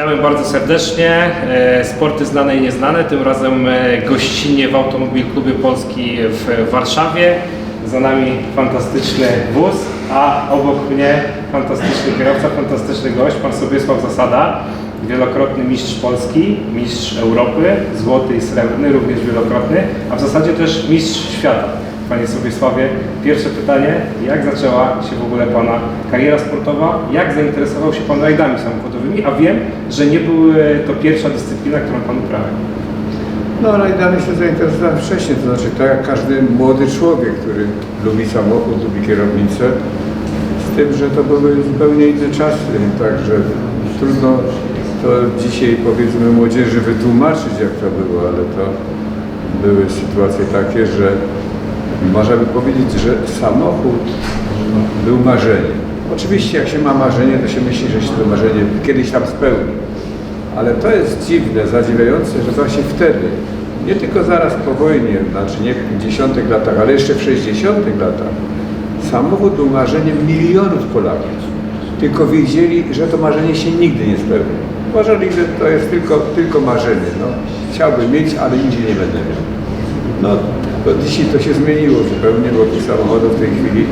Witamy bardzo serdecznie. E, Sporty znane i nieznane, tym razem e, gościnnie w Automobil Klubie Polski w Warszawie. Za nami fantastyczny wóz, a obok mnie fantastyczny kierowca, fantastyczny gość, pan Sobiesław Zasada, wielokrotny mistrz Polski, mistrz Europy, złoty i srebrny, również wielokrotny, a w zasadzie też mistrz świata. Panie Sobiesławie, pierwsze pytanie, jak zaczęła się w ogóle Pana kariera sportowa? Jak zainteresował się Pan rajdami samochodowymi? A wiem, że nie był e, to pierwsza dyscyplina, którą Pan uprawiał. No rajdami się zainteresowałem wcześniej, to znaczy tak jak każdy młody człowiek, który lubi samochód, lubi kierownicę, z tym, że to były zupełnie inne czasy, także trudno to dzisiaj powiedzmy młodzieży wytłumaczyć jak to było, ale to były sytuacje takie, że można by powiedzieć, że samochód był marzeniem. Oczywiście jak się ma marzenie, to się myśli, że się to marzenie kiedyś tam spełni. Ale to jest dziwne, zadziwiające, że właśnie wtedy, nie tylko zaraz po wojnie, znaczy nie w 50 latach, ale jeszcze w 60 latach, samochód był marzeniem milionów Polaków. Tylko wiedzieli, że to marzenie się nigdy nie spełni. Uważali, że to jest tylko, tylko marzenie. No, chciałbym mieć, ale nigdzie nie będę miał. No, to dzisiaj to się zmieniło zupełnie, bo tych samochodów w tej chwili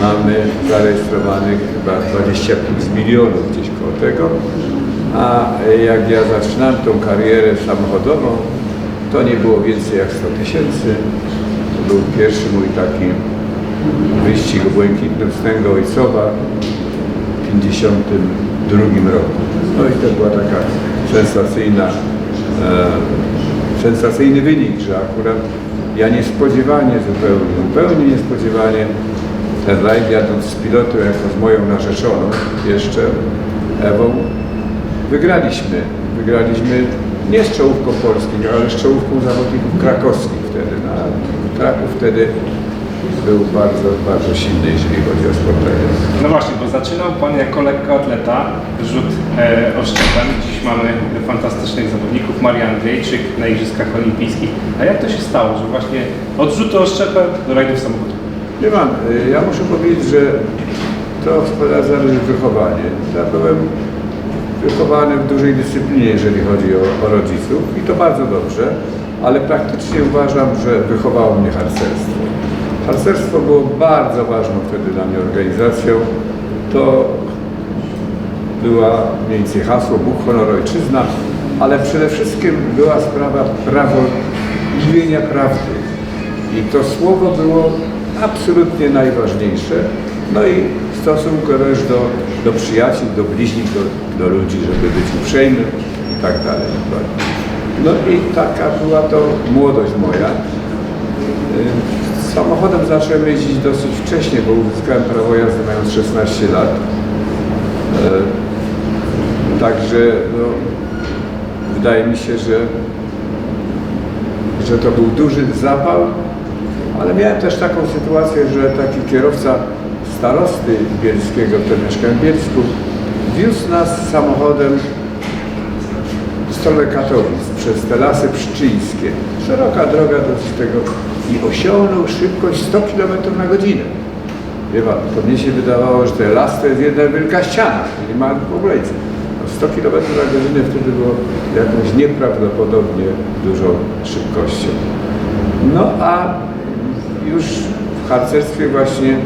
mamy zarejestrowanych chyba 20 plus milionów gdzieś koło tego. A jak ja zaczynałem tą karierę samochodową, to nie było więcej jak 100 tysięcy. Był pierwszy mój taki wyścig błękitnym wstęgu ojcowa w 52 roku. No i to była taka sensacyjna, e, sensacyjny wynik, że akurat ja niespodziewanie zupełnie, zupełnie niespodziewanie ten rajd jadąc z pilotem jako z moją narzeczoną jeszcze Ewą wygraliśmy. Wygraliśmy nie z czołówką polską, ale z czołówką zawodników krakowskich wtedy. No, a Kraków wtedy był bardzo, bardzo silny, jeżeli chodzi o sport rajdowy. No właśnie, bo zaczynał Pan jako lekkoatleta, rzut e, oszczepem. Dziś mamy fantastycznych zawodników, Maria Andrzejczyk na Igrzyskach Olimpijskich. A jak to się stało, że właśnie od rzutu oszczepem do rajdów samochodowych? Nie mam. y, Ja muszę powiedzieć, że to zależy wychowanie. Ja byłem wychowany w dużej dyscyplinie, jeżeli chodzi o, o rodziców i to bardzo dobrze, ale praktycznie uważam, że wychowało mnie harcerstwo. Harcerstwo było bardzo ważną wtedy dla mnie organizacją. To była mniej więcej hasło Bóg, honor, ojczyzna, ale przede wszystkim była sprawa prawo mówienia prawdy. I to słowo było absolutnie najważniejsze. No i stosunku też do, do przyjaciół, do bliźnich, do, do ludzi, żeby być uprzejmym i tak dalej. No i taka była to młodość moja. Samochodem zacząłem jeździć dosyć wcześnie, bo uzyskałem prawo jazdy mając 16 lat. E, Także no, wydaje mi się, że, że to był duży zapał, ale miałem też taką sytuację, że taki kierowca starosty bielskiego, wtedy mieszkałem w Bielsku, wiózł nas samochodem w stronę Katowic przez te lasy pszczyńskie. Szeroka droga do tego i osiągnął szybkość 100 km na godzinę. Wie pan, to mnie się wydawało, że ten las to jest jedna wielka ściana, nie ma w ogóle nic. No 100 km na godzinę wtedy było jakąś nieprawdopodobnie dużą szybkością. No a już w harcerstwie właśnie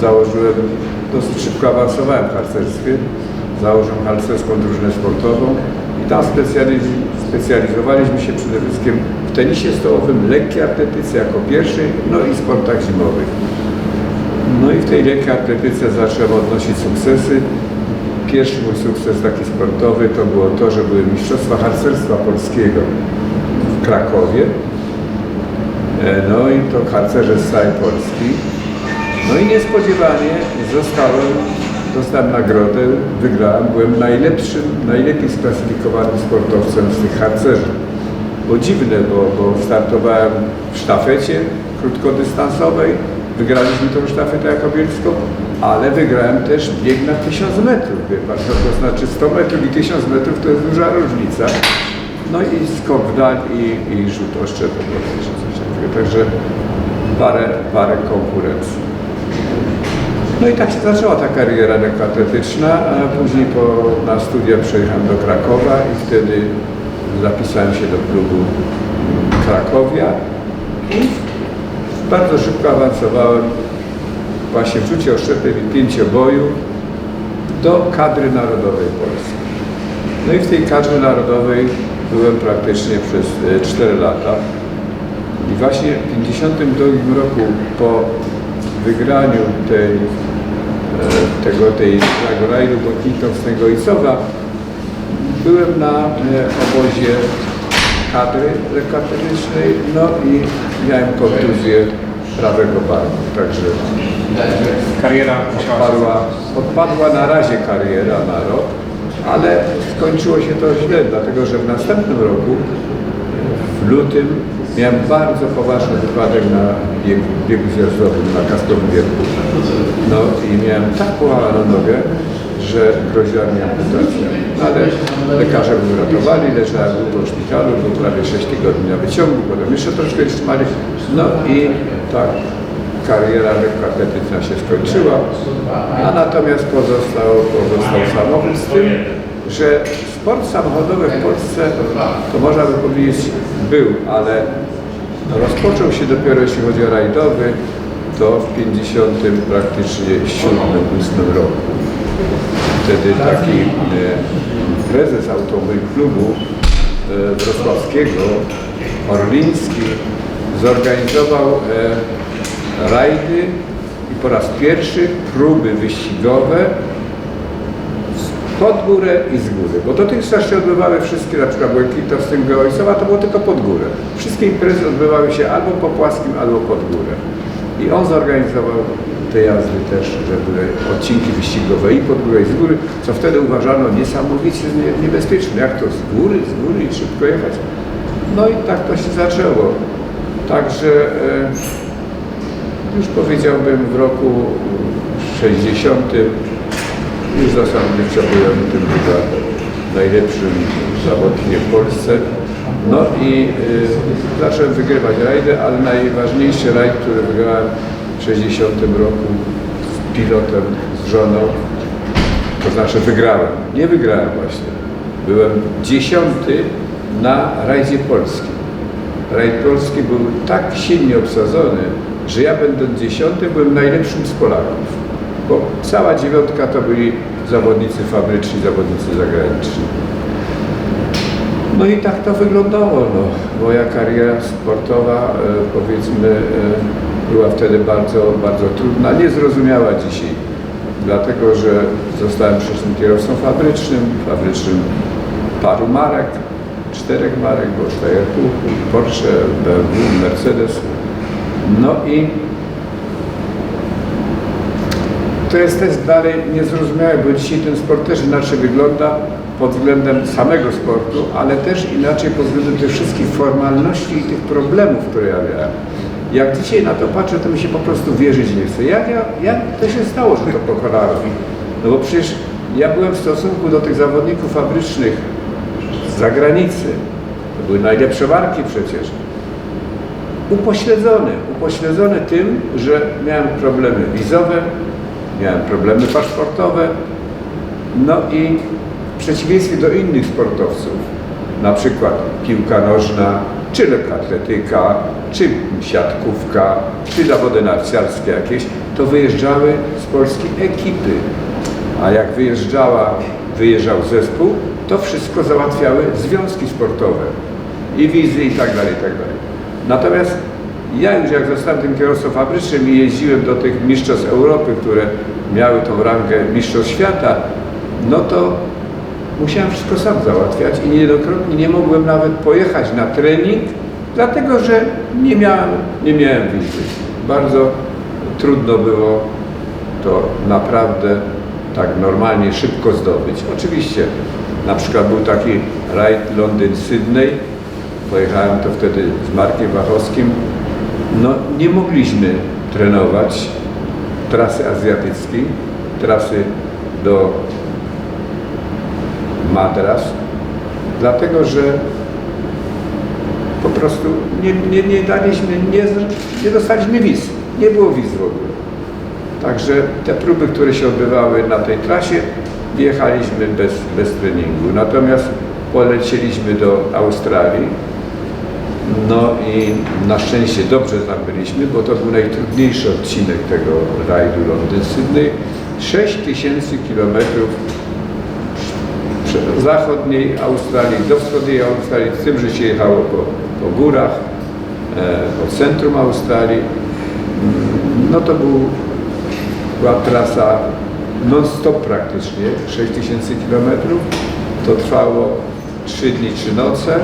założyłem, dosyć szybko awansowałem w harcerstwie, założyłem harcerską drużynę sportową i tam specjaliz- specjalizowaliśmy się przede wszystkim w tenisie stołowym, lekkiej atletyce jako pierwszej, no i sportach zimowych. No i w tej lekkiej atletyce zacząłem odnosić sukcesy. Pierwszy mój sukces taki sportowy to było to, że były Mistrzostwa Harcerstwa Polskiego w Krakowie. E, No i to harcerze z całej Polski. No i niespodziewanie zostałem, dostałem nagrodę, wygrałem, byłem najlepszym, najlepiej sklasyfikowanym sportowcem z tych harcerzy. Bo dziwne, bo, bo startowałem w sztafecie krótkodystansowej, wygraliśmy tą sztafetę jako bielską, ale wygrałem też bieg na 1000 metrów, wie pan, to, to znaczy 100 metrów i 1000 metrów to jest duża różnica. No i skok w dal i, i rzut oszczepem. Także parę, parę konkurencji. No i tak się zaczęła ta kariera lekkoatletyczna, a później po, na studia przejechałem do Krakowa i wtedy zapisałem się do klubu Krakowia i bardzo szybko awansowałem właśnie w rzucie oszczepem i pięcioboju do kadry narodowej Polski. No i w tej kadrze narodowej byłem praktycznie przez 4 lata. I właśnie w 1952 roku po wygraniu tej, e, tego, tej, tego rajdu błękitno-wstnego Icowa byłem na e, obozie kadry lekkoatletycznej, no i miałem kontuzję prawego barku, także Kariera odpadła, odpadła na razie kariera na rok, ale skończyło się to źle, dlatego że w następnym roku, w lutym, miałem bardzo poważny wypadek na biegu, biegu zjazdowym, na kaskowym biegu. No i miałem tak połamaną nogę, że groziła mi amputacja. Ale lekarze mnie uratowali, leżałem długo w szpitalu, był prawie 6 tygodni na wyciągu, potem jeszcze troszkę trzymali. No i tak kariera lekkoatletyczna się skończyła, a natomiast pozostał, pozostał samochód z tym, że sport samochodowy w Polsce, to można by powiedzieć, był, ale rozpoczął się dopiero jeśli chodzi o rajdowy, to w 50 praktycznie 7-8 roku. Wtedy taki e, prezes automobil klubu e, wrocławskiego, Orliński, zorganizował e, rajdy i po raz pierwszy próby wyścigowe pod górę i z góry. Bo dotychczas się odbywały wszystkie, na przykład tym Ojcowa, to było tylko pod górę. Wszystkie imprezy odbywały się albo po płaskim, albo pod górę. I on zorganizował te jazdy też, że były odcinki wyścigowe i pod górę i z góry, co wtedy uważano niesamowicie nie- niebezpieczne. Jak to z góry, z góry i szybko jechać. No i tak to się zaczęło. Także e, już powiedziałbym w roku 60 już zasadniczo byłem tym chyba najlepszym zawodnikiem w Polsce. No i y, zacząłem wygrywać rajdy, ale najważniejszy rajd, który wygrałem w 60 roku z pilotem, z żoną, to znaczy wygrałem. Nie wygrałem właśnie. Byłem dziesiąty na rajdzie polskim. Rajd polski był tak silnie obsadzony, że ja będąc dziesiąty byłem najlepszym z Polaków. Bo cała dziewiątka to byli zawodnicy fabryczni, zawodnicy zagraniczni. No i tak to wyglądało. No. Moja kariera sportowa, e, powiedzmy, e, była wtedy bardzo, bardzo trudna, niezrozumiała dzisiaj. Dlatego, że zostałem przecież kierowcą fabrycznym, fabrycznym paru marek, czterech marek, bo Steyr, Porsche, BMW, Mercedes. No i to jest też dalej niezrozumiałe, bo dzisiaj ten sport też inaczej wygląda pod względem samego sportu, ale też inaczej pod względem tych wszystkich formalności i tych problemów, które ja miałem. Jak dzisiaj na to patrzę, to mi się po prostu wierzyć nie chce. Jak, ja, jak to się stało, że to pokonałem? No bo przecież ja byłem w stosunku do tych zawodników fabrycznych z zagranicy, to były najlepsze marki przecież, upośledzony. Upośledzony tym, że miałem problemy wizowe, miałem problemy paszportowe, no i przeciwieństwie do innych sportowców, na przykład piłka nożna, czy lekkoatletyka, czy siatkówka, czy zawody narciarskie jakieś, to wyjeżdżały z Polski ekipy. A jak wyjeżdżała, wyjeżdżał zespół, to wszystko załatwiały związki sportowe i wizy i tak dalej, i tak dalej. Natomiast ja już jak zostałem tym kierowcą fabrycznym i jeździłem do tych mistrzostw Europy, które miały tą rangę mistrzostw świata, no to musiałem wszystko sam załatwiać i niejednokrotnie nie mogłem nawet pojechać na trening, dlatego że nie miałem, nie miałem wizy. Bardzo trudno było to naprawdę tak normalnie, szybko zdobyć. Oczywiście, na przykład był taki rajd Londyn-Sydney, pojechałem to wtedy z Markiem Wachowskim, no nie mogliśmy trenować trasy azjatyckiej, trasy do Madras, dlatego że po prostu nie, nie, nie daliśmy, nie, nie dostaliśmy wiz. Nie było wiz w ogóle. Także te próby, które się odbywały na tej trasie, jechaliśmy bez, bez treningu. Natomiast polecieliśmy do Australii. No i na szczęście dobrze tam byliśmy, bo to był najtrudniejszy odcinek tego rajdu Londyn-Sydney. 6000 kilometrów zachodniej Australii do wschodniej Australii, z tym, że się jechało po, po górach, e, po centrum Australii. Mm, No to był, była trasa non-stop praktycznie, 6000 km. To trwało 3 dni, 3 noce.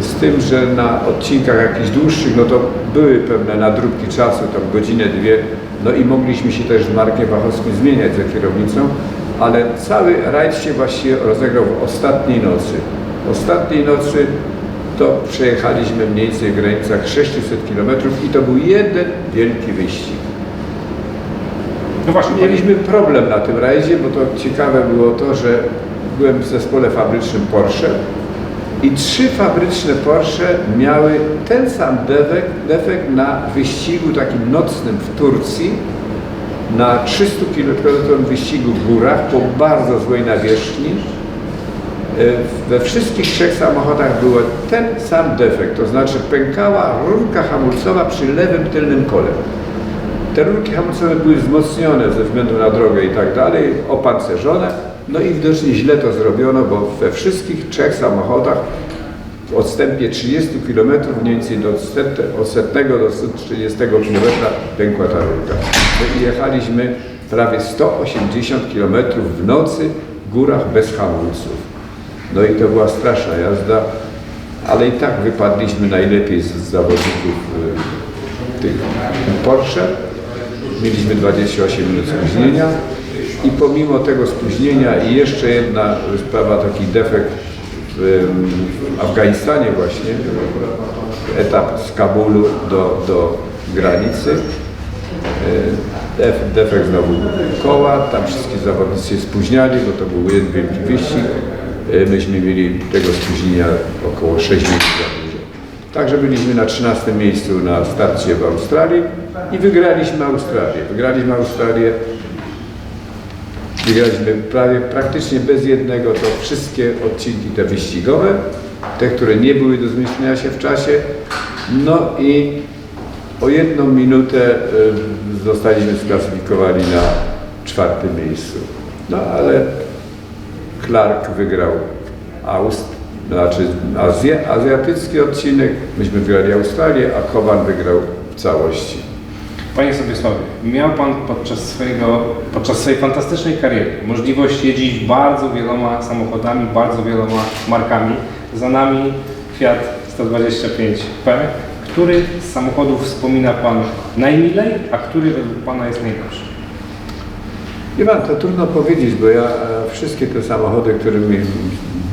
Z tym, że na odcinkach jakichś dłuższych, no to były pewne nadróbki czasu, tam godzinę, dwie, no i mogliśmy się też z Markiem Wachowskim zmieniać za kierownicą, ale cały rajd się właściwie rozegrał w ostatniej nocy. Ostatniej nocy to przejechaliśmy mniej więcej w granicach 600 km i to był jeden wielki wyścig. No właśnie, Mieliśmy problem na tym rajdzie, bo to ciekawe było to, że byłem w zespole fabrycznym Porsche i trzy fabryczne Porsche miały ten sam defekt, defekt na wyścigu takim nocnym w Turcji, na 300 km wyścigu w górach po bardzo złej nawierzchni. E, We wszystkich trzech samochodach był ten sam defekt, to znaczy pękała rurka hamulcowa przy lewym tylnym kole. Te rurki hamulcowe były wzmocnione ze względu na drogę i tak dalej, opancerzone. No i widocznie źle to zrobiono, bo we wszystkich trzech samochodach w odstępie 30 km, mniej więcej do od setnego do 130 km pękła ta rurka. No i jechaliśmy prawie 180 km w nocy w górach bez hamulców. No i to była straszna jazda, ale i tak wypadliśmy najlepiej z zawodników y, tych Porsche. Mieliśmy 28 minut spóźnienia i pomimo tego spóźnienia i jeszcze jedna sprawa, taki defekt w Afganistanie właśnie, etap z Kabulu do, do granicy. E, Def, defekt znowu koła, tam wszyscy zawodnicy się spóźniali, bo to był jeden wielki wyścig. E, Myśmy mieli tego spóźnienia około 6 minut. Także byliśmy na 13 miejscu na starcie w Australii i wygraliśmy Australię. Wygraliśmy Australię, wygraliśmy prawie, praktycznie bez jednego to wszystkie odcinki te wyścigowe, te, które nie były do zmieścienia się w czasie. No i o jedną minutę y, zostaliśmy sklasyfikowani na czwartym miejscu. No ale Clark wygrał Aust, znaczy Azja, azjatycki odcinek, myśmy wygrali Australię, a Koban wygrał w całości. Panie Sobiesławie, miał Pan podczas, swojego, podczas swojej fantastycznej kariery możliwość jeździć bardzo wieloma samochodami, bardzo wieloma markami. Za nami Fiat 125P. Który z samochodów wspomina Pan najmilej, a który według Pana jest najlepszy? Wie pan, to trudno powiedzieć, bo ja e, wszystkie te samochody, którymi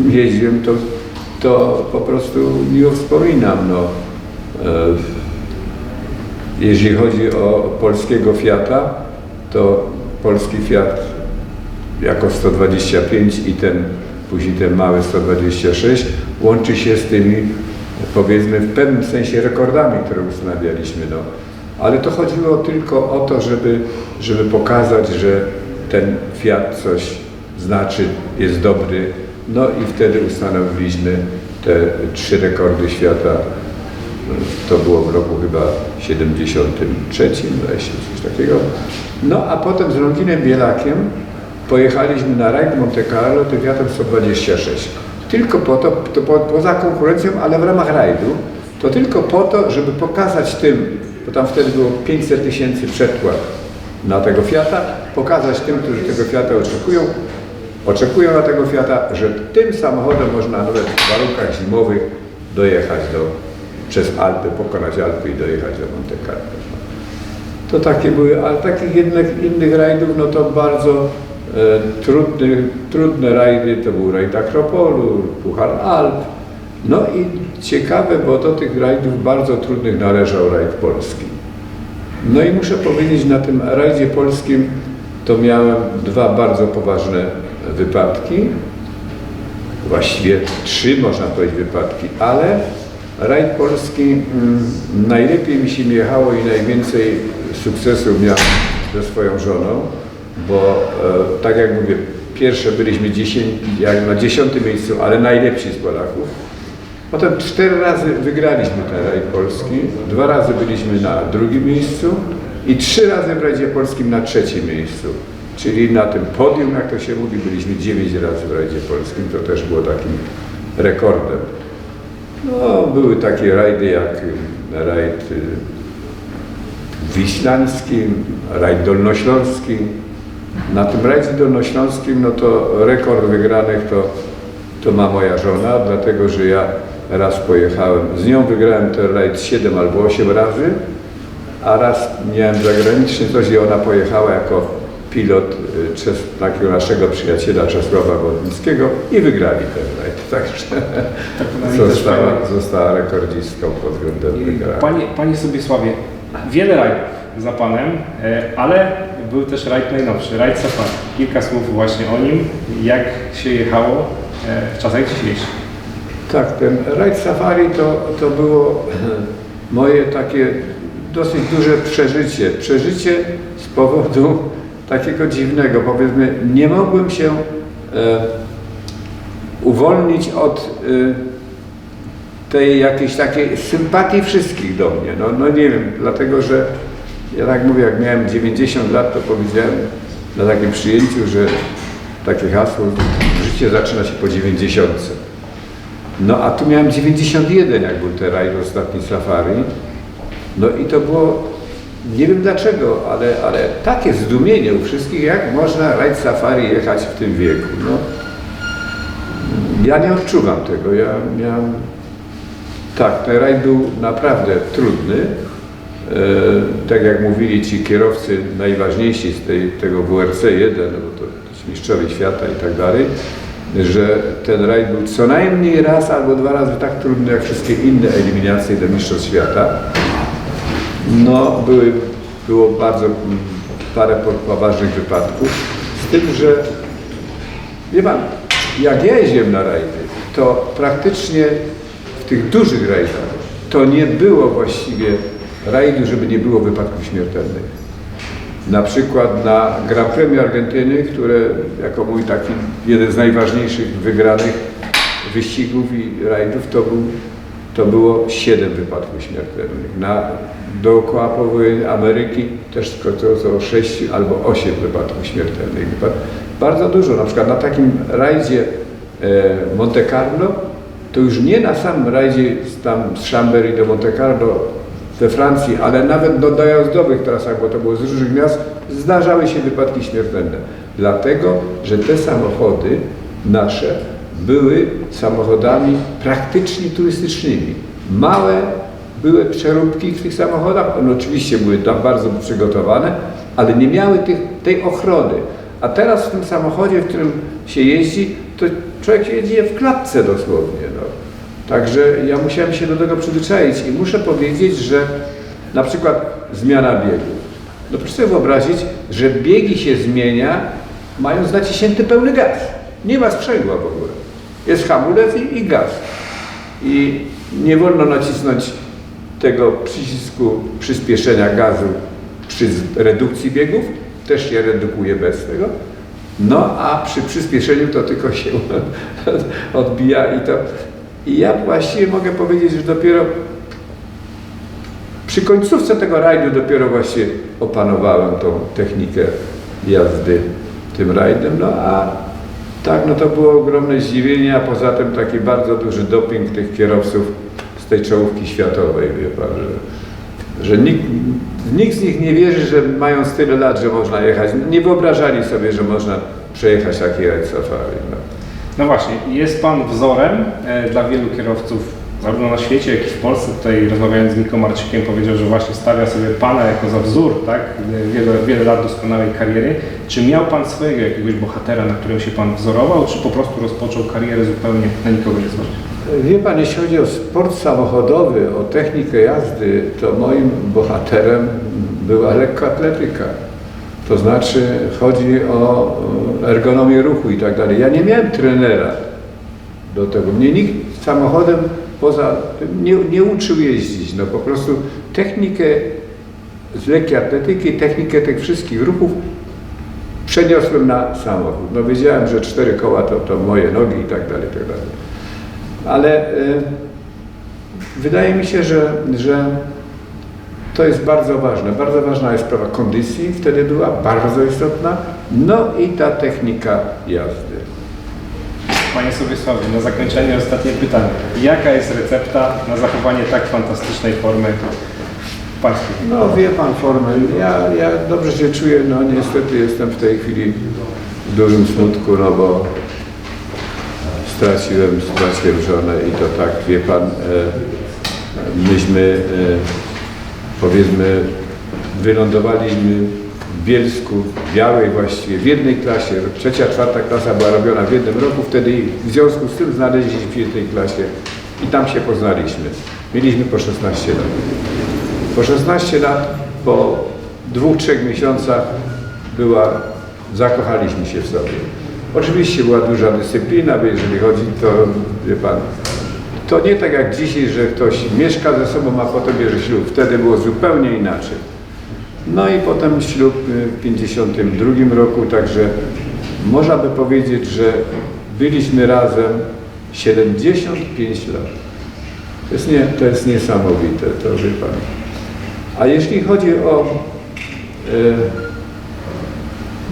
jeździłem, to, to po prostu miło wspominam. No. Jeśli chodzi o polskiego Fiata, to polski Fiat jako 125 i ten później ten mały 126 łączy się z tymi powiedzmy w pewnym sensie rekordami, które ustanawialiśmy. No. Ale to chodziło tylko o to, żeby, żeby pokazać, że ten Fiat coś znaczy, jest dobry. No i wtedy ustanowiliśmy te trzy rekordy świata. To było w roku chyba 73, zdaje się, coś takiego. No a potem z Longinem Bielakiem pojechaliśmy na rajd Monte Carlo tym Fiatem 126. Tylko po to, to po, poza konkurencją, ale w ramach rajdu, to tylko po to, żeby pokazać tym, bo tam wtedy było 500 tysięcy przedpłat na tego Fiata, pokazać tym, którzy tego Fiata oczekują, oczekują na tego Fiata, że tym samochodem można nawet w warunkach zimowych dojechać do, przez Alpy, pokonać Alpy i dojechać do Monte Carlo. To takie były, ale takich innych, innych rajdów, no to bardzo e, trudny, trudne rajdy, to był rajd Akropolu, Puchar Alp. No i ciekawe, bo do tych rajdów bardzo trudnych należał rajd polski. No i muszę powiedzieć, na tym rajdzie polskim to miałem dwa bardzo poważne wypadki. Właściwie trzy można powiedzieć wypadki, ale rajd polski mm, najlepiej mi się jechało i najwięcej sukcesów miałem ze swoją żoną, bo e, tak jak mówię, pierwsze byliśmy 10, jak na dziesiątym miejscu, ale najlepsi z Polaków. Potem cztery razy wygraliśmy ten rajd polski, dwa razy byliśmy na drugim miejscu i trzy razy w rajdzie polskim na trzecim miejscu. Czyli na tym podium, jak to się mówi, byliśmy dziewięć razy w rajdzie polskim, to też było takim rekordem. No, były takie rajdy jak y, rajd y, wiślański, rajd dolnośląski. Na tym rajdzie dolnośląskim, no to rekord wygranych to, to ma moja żona, dlatego że ja raz pojechałem, z nią wygrałem ten rajd 7 albo 8 razy, a raz miałem zagraniczny coś i ona pojechała jako pilot y, Czes, takiego naszego przyjaciela Czesława Wodnickiego i wygrali ten rajd. Także też została, została rekordzistką pod względem wygrania. Panie, panie Sobiesławie, wiele rajdów za Panem, e, ale był też rajd najnowszy, rajd Safari. Kilka słów właśnie o nim, jak się jechało e, w czasach dzisiejszych. Tak, ten rajd safari to, to było moje takie dosyć duże przeżycie. Przeżycie z powodu takiego dziwnego, powiedzmy, nie mogłem się e, uwolnić od e, tej jakiejś takiej sympatii wszystkich do mnie. No, no nie wiem, dlatego że ja tak mówię, jak miałem 90 lat, to powiedziałem na takim przyjęciu, że takie hasło, życie zaczyna się po 90. No a tu miałem 91, jak był ten rajd ostatni safari. No i to było, nie wiem dlaczego, ale, ale takie zdumienie u wszystkich, jak można rajd safari jechać w tym wieku. No, ja nie odczuwam tego. Ja miałem, tak, ten rajd był naprawdę trudny. E, tak jak mówili ci kierowcy najważniejsi z tej, tego WRC-1, no bo to ci mistrzowie świata i tak dalej, że ten rajd był co najmniej raz albo dwa razy tak trudny jak wszystkie inne eliminacje do Mistrzostw Świata. No, były, było bardzo mm, parę po- poważnych wypadków. Z tym, że wie pan, jak ja jeździłem na rajdy, to praktycznie w tych dużych rajdach to nie było właściwie rajdu, żeby nie było wypadków śmiertelnych. Na przykład na Grand Premio Argentyny, które jako mój taki jeden z najważniejszych wygranych wyścigów i rajdów, to, był, to było 7 wypadków śmiertelnych. Na dookoła połowy Ameryki też to 6 albo 8 wypadków śmiertelnych. Bardzo dużo. Na przykład na takim rajdzie e, Monte Carlo, to już nie na samym rajdzie z, tam z Chambéry do Monte Carlo we Francji, ale nawet do dojazdowych trasach, bo to było z różnych miast, zdarzały się wypadki śmiertelne. Dlatego, że te samochody nasze były samochodami praktycznie turystycznymi. Małe były przeróbki w tych samochodach, one oczywiście były tam bardzo przygotowane, ale nie miały tych, tej ochrony. A teraz w tym samochodzie, w którym się jeździ, to człowiek jeździ w klatce dosłownie. No. Także ja musiałem się do tego przyzwyczaić i muszę powiedzieć, że na przykład zmiana biegów. No proszę sobie wyobrazić, że biegi się zmienia mając naciśnięty pełny gaz. Nie ma sprzęgła w ogóle. Jest hamulec i, i gaz. I nie wolno nacisnąć tego przycisku przyspieszenia gazu przy redukcji biegów. Też się redukuje bez tego. No a przy przyspieszeniu to tylko się odbija i to. I ja właściwie mogę powiedzieć, że dopiero przy końcówce tego rajdu dopiero właśnie opanowałem tą technikę jazdy tym rajdem, no a tak, no to było ogromne zdziwienie, a poza tym taki bardzo duży doping tych kierowców tej czołówki światowej, wie pan, że, że nikt, nikt z nich nie wierzy, że mając tyle lat, że można jechać. Nie wyobrażali sobie, że można przejechać taki rajd safari. No. No właśnie, jest Pan wzorem e, dla wielu kierowców, zarówno na świecie, jak i w Polsce. Tutaj rozmawiając z Miką Marczykiem powiedział, że właśnie stawia sobie Pana jako za wzór, tak? Wiele, wiele lat doskonałej kariery. Czy miał Pan swojego jakiegoś bohatera, na którym się Pan wzorował, czy po prostu rozpoczął karierę zupełnie na nikogo nie zważając? Wie Pan, jeśli chodzi o sport samochodowy, o technikę jazdy, to moim bohaterem była lekkoatletyka. To znaczy chodzi o ergonomię ruchu i tak dalej. Ja nie miałem trenera do tego. Mnie nikt samochodem poza nie, nie uczył jeździć. No po prostu technikę z lekkiej atletyki, technikę tych wszystkich ruchów przeniosłem na samochód. No wiedziałem, że cztery koła to, to moje nogi i tak dalej, i tak dalej. Ale y, wydaje mi się, że, że to jest bardzo ważne. Bardzo ważna jest sprawa kondycji, wtedy była bardzo istotna. No i ta technika jazdy. Panie Sobiesławie, na zakończenie ostatnie pytanie. Jaka jest recepta na zachowanie tak fantastycznej formy Pańskiej? No wie pan formę. Ja, ja dobrze się czuję, no niestety jestem w tej chwili w dużym smutku, no bo straciłem, straciłem żonę i to tak, wie pan, e, myśmy e, powiedzmy wylądowaliśmy w Bielsku, w Białej właściwie, w jednej klasie. Trzecia, czwarta klasa była robiona w jednym roku, wtedy w związku z tym znaleźliśmy się w tej klasie i tam się poznaliśmy. Mieliśmy po 16 lat. Po 16 lat, po dwóch, trzech miesiącach była, zakochaliśmy się w sobie. Oczywiście była duża dyscyplina, bo jeżeli chodzi, to wie pan, to nie tak jak dzisiaj, że ktoś mieszka ze sobą, a potem bierze ślub. Wtedy było zupełnie inaczej. No i potem ślub w 52 roku, także można by powiedzieć, że byliśmy razem 75 lat. To jest, nie, to jest niesamowite, to wie pan. A jeśli chodzi o e,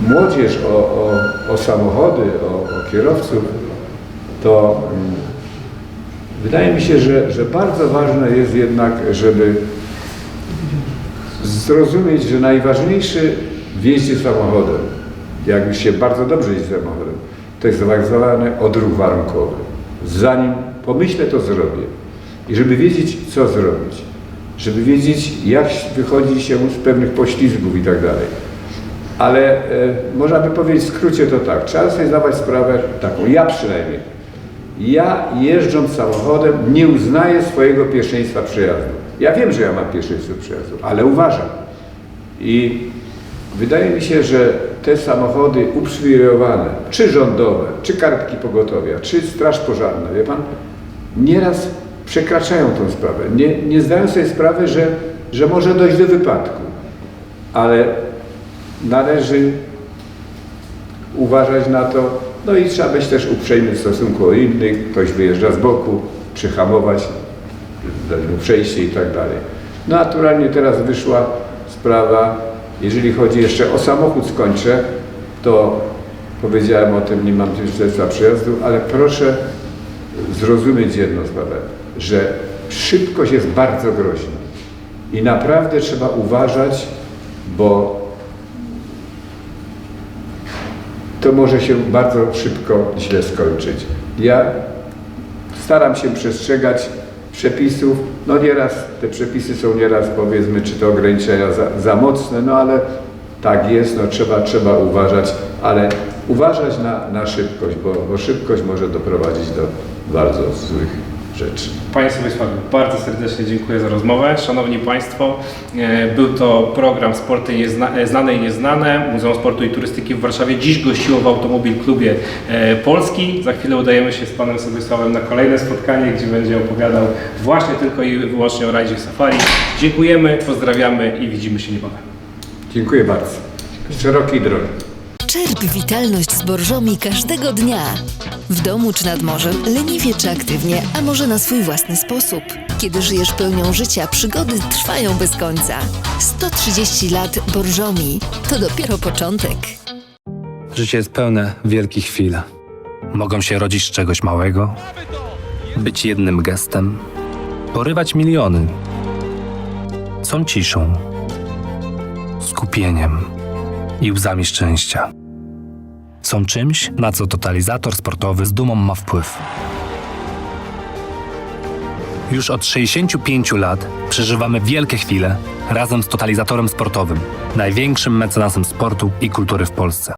młodzież, o, o, o samochody, o, o kierowców, to mm, wydaje mi się, że, że bardzo ważne jest jednak, żeby zrozumieć, że najważniejszy w jeździe samochodem, jak już się bardzo dobrze jeździ samochodem, to jest tak zwany odruch warunkowy. Zanim pomyślę, to zrobię. I żeby wiedzieć, co zrobić. Żeby wiedzieć, jak wychodzi się z pewnych poślizgów i tak dalej. Ale e, można by powiedzieć w skrócie to tak. Trzeba sobie zdawać sprawę taką, ja przynajmniej. Ja jeżdżąc samochodem nie uznaję swojego pierwszeństwa przejazdu. Ja wiem, że ja mam pierwszeństwo przejazdu, ale uważam. I wydaje mi się, że te samochody uprzywilejowane, czy rządowe, czy kartki pogotowia, czy straż pożarna, wie pan, nieraz przekraczają tą sprawę. Nie, nie zdają sobie sprawy, że, że może dojść do wypadku. Ale należy uważać na to, no i trzeba być też uprzejmy w stosunku do innych, ktoś wyjeżdża z boku, przyhamować, dać mu przejście i tak dalej. Naturalnie teraz wyszła sprawa, jeżeli chodzi jeszcze o samochód skończę, to powiedziałem o tym, nie mam świadectwa przejazdu, ale proszę zrozumieć jedną sprawę, że szybkość jest bardzo groźna i naprawdę trzeba uważać, bo to może się bardzo szybko źle skończyć. Ja staram się przestrzegać przepisów, no nieraz te przepisy są nieraz powiedzmy, czy to ograniczenia za, za mocne, no ale tak jest, no trzeba, trzeba uważać, ale uważać na, na szybkość, bo, bo szybkość może doprowadzić do bardzo złych rzeczy. Panie Sobiesławie, bardzo serdecznie dziękuję za rozmowę. Szanowni Państwo, e, był to program Sporty niezna, e, Znane i Nieznane Muzeum Sportu i Turystyki w Warszawie. Dziś gościło w Automobil Klubie e, Polski. Za chwilę udajemy się z Panem Sobiesławem na kolejne spotkanie, gdzie będzie opowiadał właśnie tylko i wyłącznie o rajdzie safari. Dziękujemy, pozdrawiamy i widzimy się niebawem. Dziękuję bardzo. Szerokiej drogi. Czerp witalność z borżomi każdego dnia. W domu czy nad morzem, leniwie czy aktywnie, a może na swój własny sposób. Kiedy żyjesz pełnią życia, przygody trwają bez końca. 130 lat borżomi to dopiero początek. Życie jest pełne wielkich chwil. Mogą się rodzić z czegoś małego, być jednym gestem, porywać miliony. Są ciszą, skupieniem i łzami szczęścia. Są czymś, na co totalizator sportowy z dumą ma wpływ. Już od 65 lat przeżywamy wielkie chwile razem z totalizatorem sportowym, największym mecenasem sportu i kultury w Polsce.